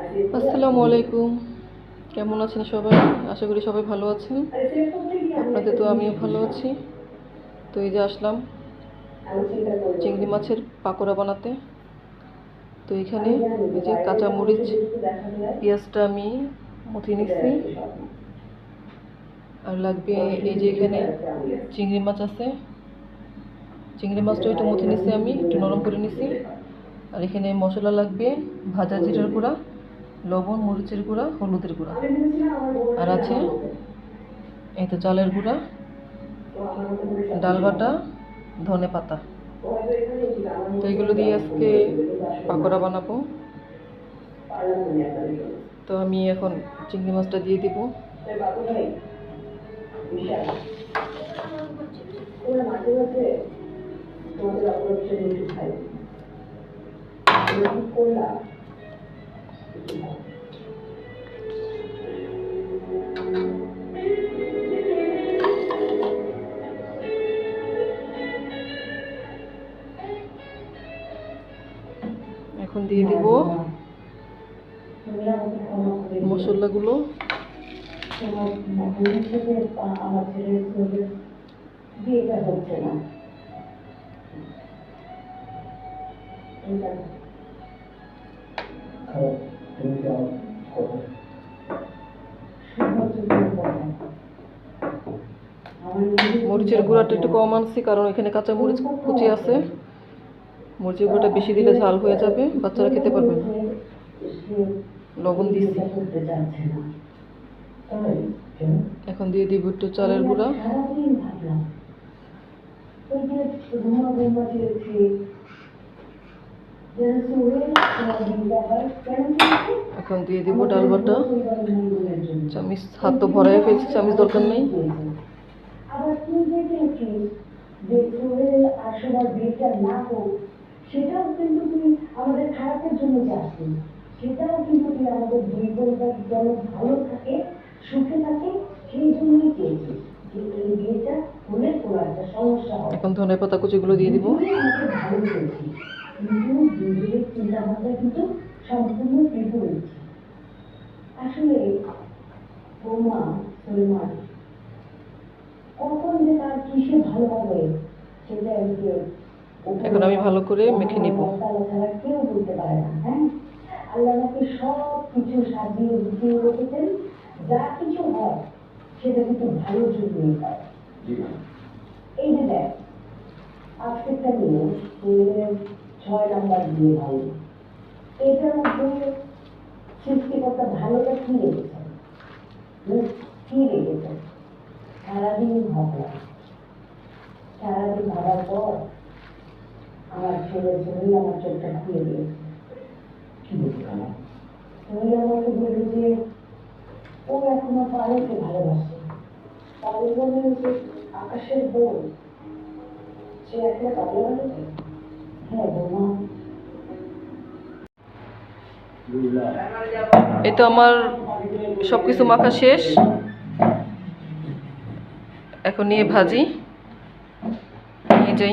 আসসালামু আলাইকুম। কেমন আছেন সবাই? আশা করি সবাই ভালো আছেন। আপনাদের তো আমিও ভালো আছি। তো এই যে আসলাম চিংড়ি মাছের পাকোড়া বানাতে। তো এখানে এই যে কাঁচা মরিচ পেঁয়াজটা আমি মুথি নিচ্ছি আর লাগবে এই যে এখানে চিংড়ি মাছ আছে। চিংড়ি মাছটা একটু মুথি নিচ্ছি আমি, একটু নরম করে নিচ্ছি আর এখানে মশলা লাগবে, ভাজা জিরার গুঁড়া। লবণ, মরিচের গুঁড়া, হলুদের গুঁড়া। আর আছে এই তো চালের গুঁড়া ডাল বাটা ধনে পাতা। তো এগুলো দিয়ে আজকে পাকোড়া বানাবো। তো আমি এখন চিংড়ি মাছটা দিয়ে দিব। এখন দিয়ে দিব মশলাগুলো। মরিচের গুঁড়াটা একটু কম আনছি, কারণ এখানে কাঁচা মরিচ কুচি আছে। মরিচের গুঁড়াটা বেশি দিলে ঝাল হয়ে যাবে, বাচ্চারা খেতে পারবে না। লবণ দিচ্ছি এখন দিয়ে দিব একটু চালের গুঁড়া? এখন দিয়ে দিব ডাল বাটা। চামিচ হাত তো ভরাই ফেলছি, চামিচ দরকার নেই। আবার যে চেয়েছিস যে না হোক সেটাও কিন্তু তুই আমাদের খারাপের জন্য চাসনি সেটাও কিন্তু তুই আমাদের দুই পরিবার যেন ভালো থাকে সুখে থাকে সেই জন্যই চেয়েছিস কিন্তু এই বিয়েটা হলে কোনো একটা সমস্যা হবে। এখন ধনে পাতা কুচিগুলো দিয়ে দিব। আমাকে ভালো চেয়েছিস কিন্তু দুজনের চিন্তা ভাবনা কিন্তু সম্পূর্ণ বিপরীত। আসলে বৌমা সলমান কখন যে তার কিসে ভালো হবে সেটা আজকে এখন আমি ভালো করে মেখে নিব। তালা কেউ বলতে পারে না হ্যাঁ আল্লাহ নাকি সব কিছু সাজিয়ে গুছিয়ে রেখেছেন। যা কিছু হয় সেটা কিন্তু ভালো জন্যই হয়। এই যে দেখ আজকেরটা নিয়ে মেয়ের ছয় নাম্বার দিয়ে ভালো এটার মধ্যে সৃষ্টিকর্তা ভালোটা কি রেখেছেন? কি রেখেছেন? সারাদিন ভাবলাম সারাদিন ভাবার পর আমার ছেলে সুনীল আমার চোখটা খুলে দিয়েছে। কি বলতে আমার সুনীল আমাকে বলল যে ও এখনও পারুকে ভালোবাসে। পারু বলে যে আকাশের বোন সে একটা পাগলা হয়েছে হ্যাঁ বৌমা। এই তো আমার সব কিছু মাখা শেষ। এখন নিয়ে ভাজি নিয়ে যাই।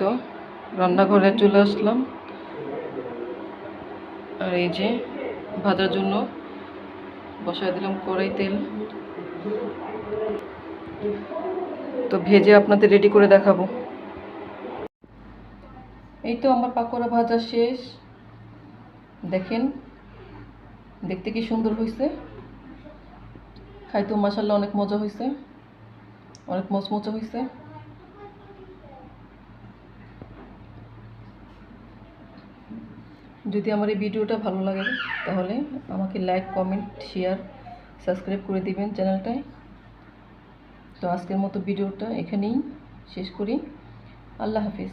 তো রান্নাঘরে চলে আসলাম। আর এই যে ভাজার জন্য বসায় দিলাম কড়াই তেল। তো ভেজে আপনাদের রেডি করে দেখাবো। এই তো আমার পাকোড়া ভাজা শেষ। দেখেন, দেখতে কি সুন্দর হয়েছে খাইতেও মাসাল্লাহ অনেক মজা হয়েছে অনেক মচমচে হয়েছে যদি আমার এই ভিডিওটা ভালো লাগে, তাহলে আমাকে লাইক কমেন্ট শেয়ার সাবস্ক্রাইব করে দিবেন চ্যানেলটায়। তো আজকের মতো ভিডিওটা এখানেই শেষ করি। আল্লাহ হাফিজ।